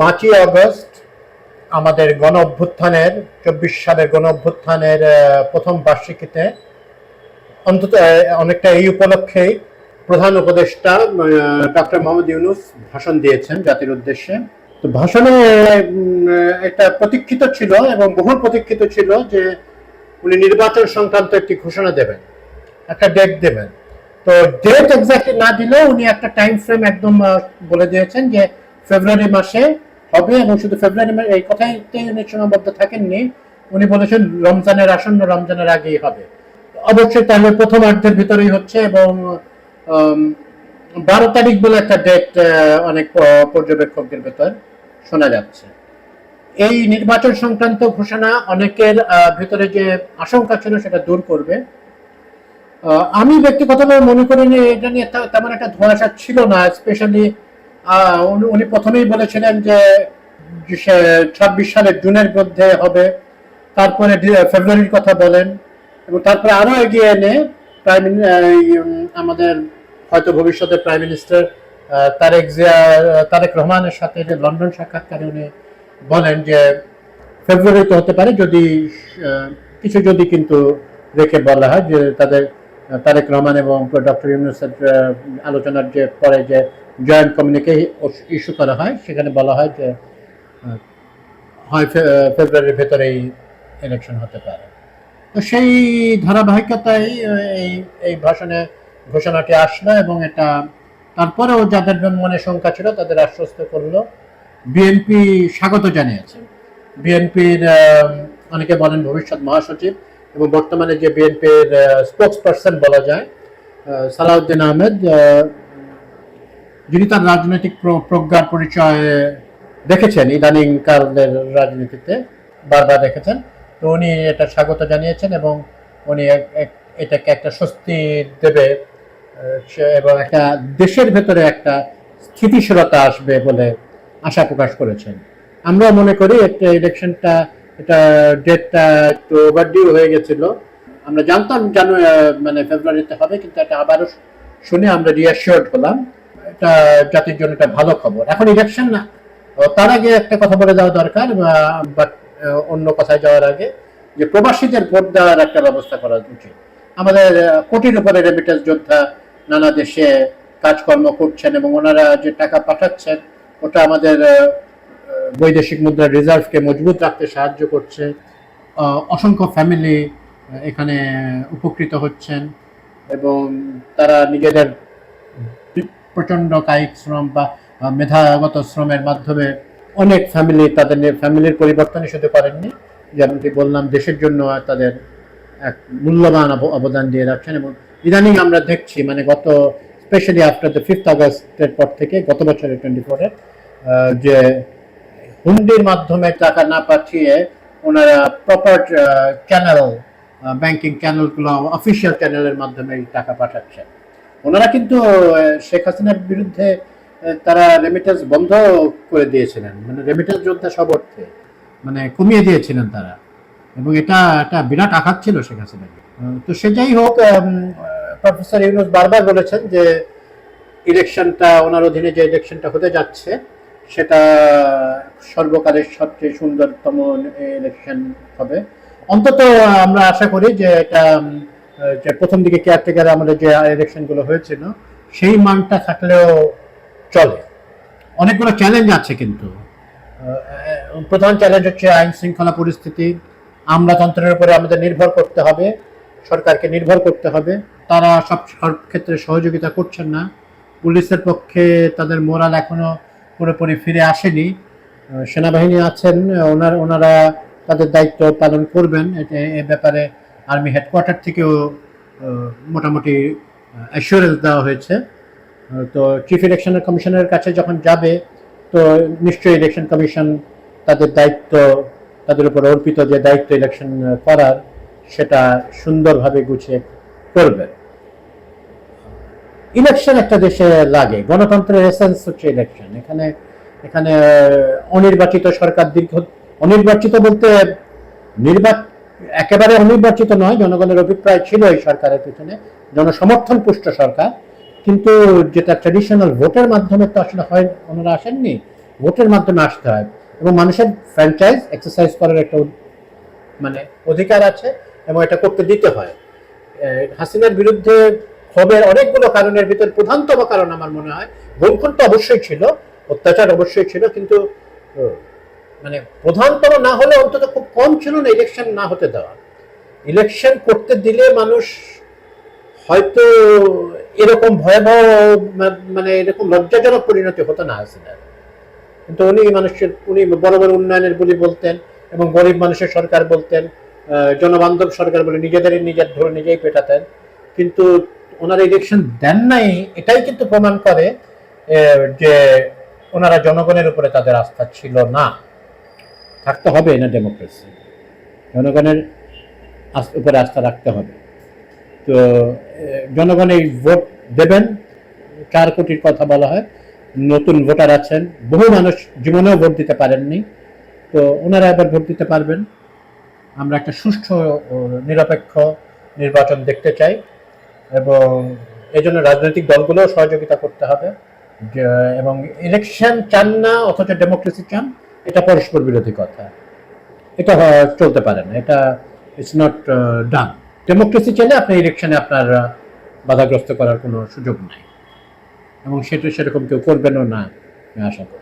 পাঁচই আগস্ট আমাদের গণ অভ্যুত্থানের, চব্বিশ সালের গণ অভ্যুত্থানের প্রথম বার্ষিকীতে, অন্তত অনেকটা এই উপলক্ষেই প্রধান উপদেষ্টা ডক্টর মোহাম্মদ ইউনুস ভাষণ দিয়েছেন জাতির উদ্দেশ্যে। তো ভাষণে একটা প্রতীক্ষিত ছিল এবং বহুল প্রতীক্ষিত ছিল যে উনি নির্বাচন সংক্রান্ত একটি ঘোষণা দেবেন, একটা ডেট দেবেন। তো ডেট এক্স্যাক্টলি না দিলেও উনি একটা টাইম ফ্রেম একদম বলে দিয়েছেন যে ফেব্রুয়ারি মাসে হবে এবং শুধু ফেব্রুয়ারি এই কথাইতে উনি সীমাবদ্ধ থাকেননি। উনি বলেছেন রমজানের আসন্ন রমজানের আগেই হবে। অবশ্যই তাহলে প্রথমার্ধের ভিতরেই হচ্ছে এবং বারো তারিখ বলে একটা ডেট অনেক পর্যবেক্ষকদের ভেতর শোনা যাচ্ছে। এই নির্বাচন সংক্রান্ত ঘোষণা অনেকের ভিতরে যে আশঙ্কা ছিল সেটা দূর করবে। আমি ব্যক্তিগতভাবে মনে করি এটা নিয়ে তেমন একটা ধোঁয়াশা ছিল না স্পেশালি উনি প্রথমেই বলেছিলেন যে ছাব্বিশ সালের জুনের মধ্যে হবে। তারপরে ফেব্রুয়ারির কথা বলেন। এবং তারপরে আরও এগিয়ে এনে প্রাইম আমাদের হয়তো ভবিষ্যতে প্রাইম মিনিস্টার তারেক জিয়া তারেক রহমানের সাথে যে লন্ডন সাক্ষাৎকারে উনি বলেন যে ফেব্রুয়ারিতে হতে পারে যদি কিছু যদি কিন্তু রেখে বলা হয় যে তাদের তারেক রহমান এবং ডক্টর ইউনুসের আলোচনার যে পরে যে জয়েন্ট কমিউনিকে ইস্যু করা হয়। সেখানে বলা হয় যে হয় ফেব্রুয়ারির ভেতরেই ইলেকশন হতে পারে। তো সেই ধারাবাহিকতায় এই এই ভাষণে ঘোষণাটি আসলো এবং এটা তারপরেও যাদের মনে শঙ্কা ছিল তাদের আশ্বস্ত করল। বিএনপি স্বাগত জানিয়েছে। বিএনপির অনেকে বলেন ভবিষ্যৎ মহাসচিব এবং বর্তমানে যে বিএনপির স্পোক্স পার্সন বলা যায় সালাউদ্দিন আহমেদ আহ, যিনি তার রাজনৈতিক প্র- প্রজ্ঞার পরিচয় দেখেছেন, ইদানিং কালের রাজনীতিতে বারবার দেখেছেন, তো উনি এটা স্বাগত জানিয়েছেন এবং উনি এটাকে একটা স্বস্তি দেবে এবং একটা দেশের ভেতরে একটা স্থিতিশীলতা আসবে বলে আশা প্রকাশ করেছেন। আমরা মনে করি একটা ইলেকশনটা, এটা ডেটটা একটু ওভারডিউ হয়ে গেছিল। আমরা জানতাম জানুয়ারি মানে ফেব্রুয়ারিতে হবে, কিন্তু এটা আবারও শুনে আমরা রিয়াসিওর্ড হলাম। জাতির জন্য একটা ভালো খবর। এখন ইলেকশন না। তার আগে একটা কথা বলে দেওয়া দরকার বাট অন্য কথায় যাওয়ার আগে যে প্রবাসীদের ভোট দেওয়ার একটা ব্যবস্থা করা উচিত। আমাদের কোটির উপরে রেমিটেন্স যোদ্ধা নানা দেশে কাজকর্ম করছেন এবং ওনারা যে টাকা পাঠাচ্ছেন, ওটা আমাদের বৈদেশিক মুদ্রার রিজার্ভকে মজবুত রাখতে সাহায্য করছে। অসংখ্য ফ্যামিলি এখানে উপকৃত হচ্ছেন এবং তারা নিজেদের প্রচণ্ড কায়িক শ্রম বা মেধাগত শ্রমের মাধ্যমে অনেক ফ্যামিলি তাদের ফ্যামিলির পরিবর্তন শুধু করেননি। যেমনটি বললাম, দেশের জন্য তাদের এক মূল্যবান অব- অবদান দিয়ে রাখছেন এবং ইদানিং আমরা দেখছি মানে গত স্পেশালি আফটার দ্য ফিফথ আগস্টের পর থেকে, গত বছরের টোয়েন্টি ফোরে যে হুন্ডির মাধ্যমে টাকা না পাঠিয়ে ওনারা প্রপার চ্যানেল ব্যাংকিং চ্যানেলগুলো অফিসিয়াল চ্যানেলের মাধ্যমে টাকা পাঠাচ্ছেন। ওনারা কিন্তু শেখ হাসিনার বিরুদ্ধে তারা রেমিটেন্স বন্ধ করে দিয়েছিলেন। মানে রেমিটেন্স যোদ্ধা সব অর্থে মানে কমিয়ে দিয়েছিলেন তারা। এবং এটা একটা বিরাট আঘাত ছিল শেখ হাসিনাকে তো সে যাই হোক প্রফেসর ইউনুস বারবার বলেছেন যে, ইলেকশনটা, ওনার অধীনে যে ইলেকশনটা হতে যাচ্ছে, সেটা সর্বকালের সবচেয়ে সুন্দরতম ইলেকশন হবে। অন্তত আমরা আশা করি যে এটা যে প্রথম দিকে কেয়ারটেকার আমাদের যে ইলেকশনগুলো হয়েছিল সেই মানটা থাকলেও চলে। অনেকগুলো চ্যালেঞ্জ আছে কিন্তু। প্রধান চ্যালেঞ্জ হচ্ছে আইন শৃঙ্খলা পরিস্থিতি। আমলাতন্ত্রের উপরে আমাদের নির্ভর করতে হবে সরকারকে নির্ভর করতে হবে। তারা সব সব ক্ষেত্রে সহযোগিতা করছেন না। পুলিশের পক্ষে তাদের মোরাল এখনও পুরোপুরি ফিরে আসেনি। সেনাবাহিনী আছেন ওনার ওনারা তাদের দায়িত্ব পালন করবেন। এ ব্যাপারে আর্মি হেডকোয়ার্টার থেকেও মোটামুটি অ্যাসুরেন্স দেওয়া হয়েছে। তো চিফ ইলেকশনের কমিশনের কাছে যখন যাবে, তো নিশ্চয়ই ইলেকশন কমিশন তাদের দায়িত্ব, তাদের উপর অর্পিত যে দায়িত্ব ইলেকশন করার, সেটা সুন্দরভাবে গুছিয়ে করবে। ইলেকশন একটা দেশে লাগে, গণতন্ত্রের এসেন্স হচ্ছে ইলেকশন এখানে এখানে অনির্বাচিত সরকার দীর্ঘ, অনির্বাচিত বলতে নির্বাচ একেবারে অনির্বাচিত নয়, জনগণের অভিপ্রায় ছিল এই সরকারের পিছনে, জনসমর্থন পুষ্ট সরকার, কিন্তু যেটা ট্রেডিশনাল ভোটের মাধ্যমে তো আসলে হয়, ওনারা আসেননি ভোটের মাধ্যমে আসতে হয়। এবং মানুষের ফ্র্যাঞ্চাইজ এক্সারসাইজ করার একটা মানে অধিকার আছে এবং এটা করতে দিতে হয়। হাসিনার বিরুদ্ধে ক্ষোভের অনেকগুলো কারণের ভিতর প্রধানতম কারণ আমার মনে হয় গুমখুন তো অবশ্যই ছিল, অত্যাচার অবশ্যই ছিল, কিন্তু মানে প্রধানতম না হলে অন্তত খুব কম ছিল না ইলেকশন না হতে দেওয়া। ইলেকশন করতে দিলে মানুষ হয়তো এরকম ভয়াবহ মানে এরকম লজ্জাজনক পরিণতি হতো না কিন্তু উনি মানুষের, উনি বড় বড় উন্নয়নের বলি বলতেন এবং গরিব মানুষের সরকার বলতেন জনবান্ধব সরকার বলে নিজেদেরই নিজের ধরে নিজেই পেটাতেন। কিন্তু ওনারা ইলেকশন দেন নাই, এটাই কিন্তু প্রমাণ করে যে ওনারা জনগণের উপরে তাদের আস্থা ছিল না। থাকতে হবে না ডেমোক্রেসি জনগণের উপরে আস্থা রাখতে হবে। তো জনগণ এই ভোট দেবেন। চার কোটির কথা বলা হয়। নতুন ভোটার আছেন। বহু মানুষ জীবনেও ভোট দিতে পারেননি। তো, ওনারা এবার ভোট দিতে পারবেন। আমরা একটা সুষ্ঠু নিরপেক্ষ নির্বাচন দেখতে চাই এবং এই জন্য রাজনৈতিক দলগুলোও সহযোগিতা করতে হবে। এবং ইলেকশন চান না, অথচ ডেমোক্রেসি চান। এটা পরস্পর বিরোধী কথা। এটা চলতে পারে না। এটা ইটস নট ডান ডেমোক্রেসি চাইলে আপনি ইলেকশনে আপনার বাধাগ্রস্ত করার কোনো সুযোগ নাই। এবং সেটা সেরকম কেউ করবেনও না আশা করি।